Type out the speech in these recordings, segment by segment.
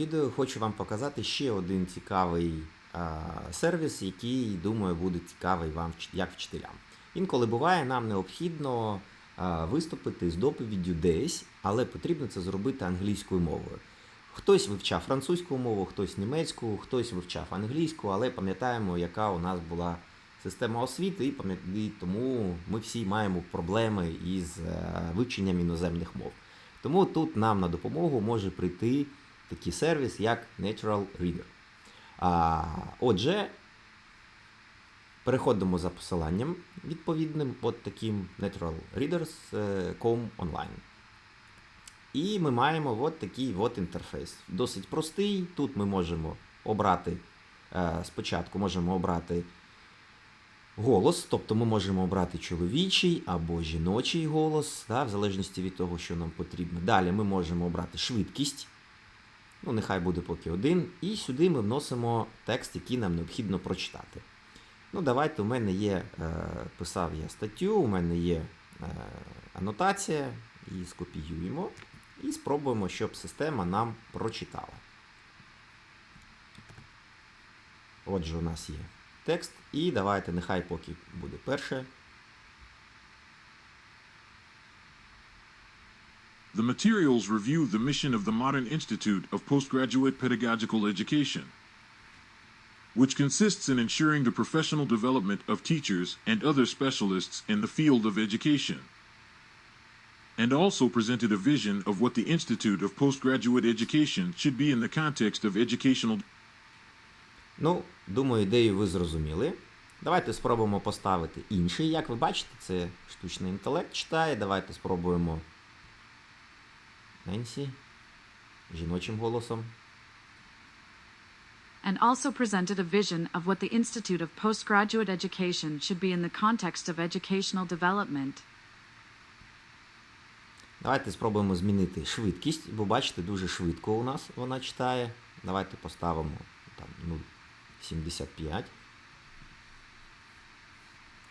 відео хочу вам показати ще один цікавий сервіс, який, думаю, буде цікавий вам як вчителям. Інколи буває, нам необхідно виступити з доповіддю десь, але потрібно це зробити англійською мовою. Хтось вивчав французьку мову, хтось німецьку, хтось вивчав англійську, але пам'ятаємо, яка у нас була система освіти, і тому ми всі маємо проблеми із е, вивченням іноземних мов. Тому тут нам на допомогу може прийти такий сервіс, як Natural Reader. А, отже, переходимо за посиланням відповідним, от таким naturalreaders.com online. І ми маємо от такий от інтерфейс. Досить простий. Тут ми можемо обрати е, спочатку можемо обрати голос, тобто ми можемо обрати чоловічий або жіночий голос, да, в залежності від того, що нам потрібно. Далі ми можемо обрати швидкість. Ну, нехай буде поки один. І сюди ми вносимо текст, який нам необхідно прочитати. Ну, давайте, у мене є, е, писав я статтю, у мене є е, анотація, її скопіюємо і спробуємо, щоб система нам прочитала. Отже, у нас є текст, і давайте, нехай поки буде перше. The materials review the mission of the Modern Institute of Postgraduate Pedagogical Education, which consists in ensuring the professional development of teachers and other specialists in the field of education, and also presented a vision of what the Institute of Postgraduate Education should be in the context of educational Ну, думаю, ідею ви зрозуміли. Давайте спробуємо поставити інший. Як ви бачите, це штучний інтелект читає. Давайте спробуємо Ненсі жіночим голосом. and also presented a vision of what the Institute of Postgraduate Education should be in the context of educational development. Давайте спробуємо змінити швидкість, бо бачите, дуже швидко у нас вона читає. Давайте поставимо там 0,75.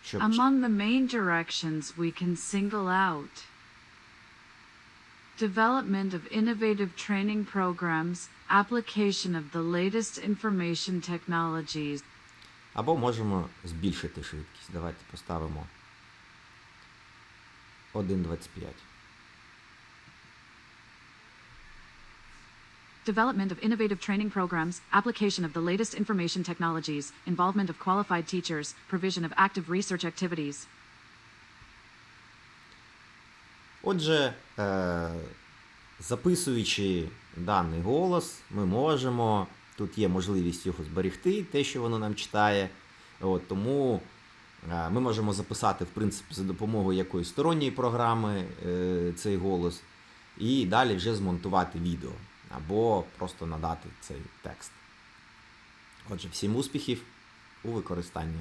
Щоб Among the main directions we can single out development of innovative training programs, application of the latest information technologies, Або можемо збільшити швидкість. Давайте поставимо 1,25. development of innovative training programs, application of the latest information technologies, involvement of qualified teachers, provision of active research activities. Отже, е, записуючи даний голос, ми можемо. Тут є можливість його зберегти, те, що воно нам читає. От, тому е, ми можемо записати, в принципі, за допомогою якоїсь сторонньої програми е, цей голос, і далі вже змонтувати відео або просто надати цей текст. Отже, всім успіхів у використанні.